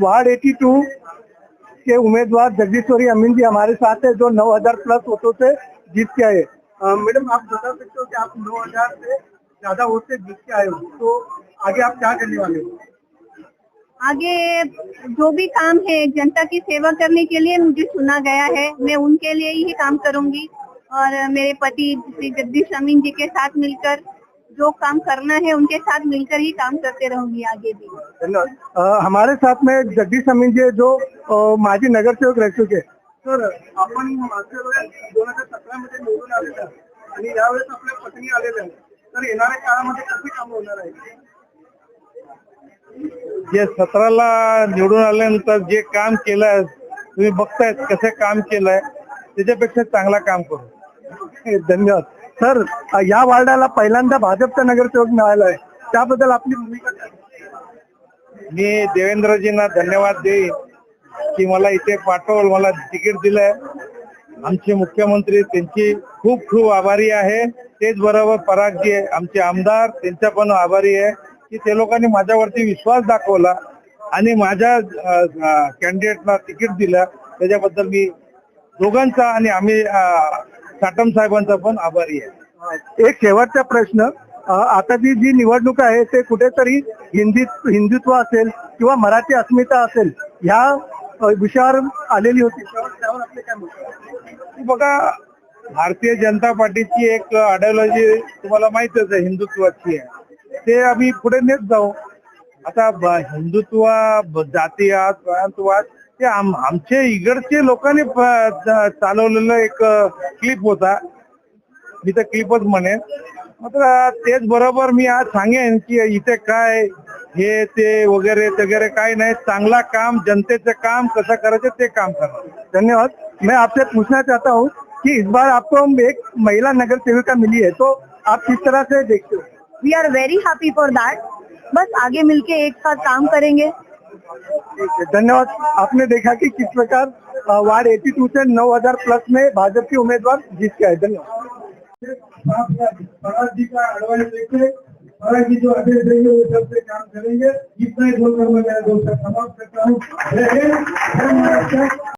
Ward eighty two के उम्मीदवार जगदीश्वरी अमीन जी हमारे साथ है जो 9000 प्लस वोटों से जीत के आए। मैडम आप बता सकते हो कि आप 9000 से ज़्यादा वोट से जीत के आए हो तो आगे आप क्या करने वाले हो? आगे जो भी काम है जनता की सेवा करने के लिए मुझे चुना गया है। मैं उनके लिए ही काम करूँगी और मेरे पति श्री जगदीश अमीन जी के साथ मिलकर जो काम करना है उनके साथ मिलकर ही काम करते रहूँगी आगे भी। धन्यवाद। हमारे साथ में जगदीश अमीन जी जो माजी नगरसेवक रह चुके सर आपण मागच्या वेळेस दोन हज़ार सतरा मध्ये निवडून आलेले आणि यावेळेस आपल्या पत्नी आलेल्या आहे तर येणाऱ्या काळामध्ये कसे काम होणार आहे? जे सतराला निवडून आल्यानंतर जे काम केलंय तुम्ही बघतायत कसं काम केलंय त्याच्यापेक्षा चांगला काम करू. धन्यवाद. सर या वार्डाला पहिल्यांदा भाजपचा नगरसेवक मिळाला आहे त्याबद्दल आपली भूमिका काय? मी देवेंद्रजींना धन्यवाद देईन की मला इथे पाठवल मला तिकीट दिलंय. आमचे मुख्यमंत्री त्यांची खूप खूप आभारी आहे. तेच बरोबर परागजी आहे आमचे आमदार त्यांचा पण आभारी आहे की ते लोकांनी माझ्यावरती विश्वास दाखवला आणि माझ्या कॅन्डिडेटला तिकीट दिलं. त्याच्याबद्दल मी दोघांचा आणि आम्ही साटम साहेबांचा पण आभारी आहे. एक शेवटचा प्रश्न अ, आताची जी निवडणूक आहे ते कुठेतरी हिंदी हिंदुत्व असेल किंवा मराठी अस्मिता असेल ह्या विषयावर आलेली होती. बघा भारतीय जनता पार्टीची एक आयडिओलॉजी तुम्हाला माहितच आहे हिंदुत्वाची आहे. ते आम्ही पुढे नेत जाऊ. आता हिंदुत्व प्रांतवाद ते आम- आमचे इगडचे लोकांनी चालवलेला चालवलेलं एक क्लिप होता. मी तर क्लिपच म्हणेन. मात्र तेच बरोबर मी आज सांगेन की इथे काय हे ते वगैरे वगैरे काय नाही. चांगला काम जनतेचं काम कसं करायचं ते काम करणार. धन्यवाद. मैं आपसे पूछना चाहता हूँ कि इस बार आपको एक महिला नगर सेविका मिली है तो आप किस तरह से देखते हो? We are very happy for that बस आगे मिलके एक साथ काम करेंगे। धन्यवाद। आपने देखा कि किस प्रकार वार्ड 82 से 9000 प्लस में भाजपा के उम्मीदवार जीत के आए। धन्यवाद। जी का जी वो सबसे काम करेंगे। इतना ही समाप्त करता हूँ।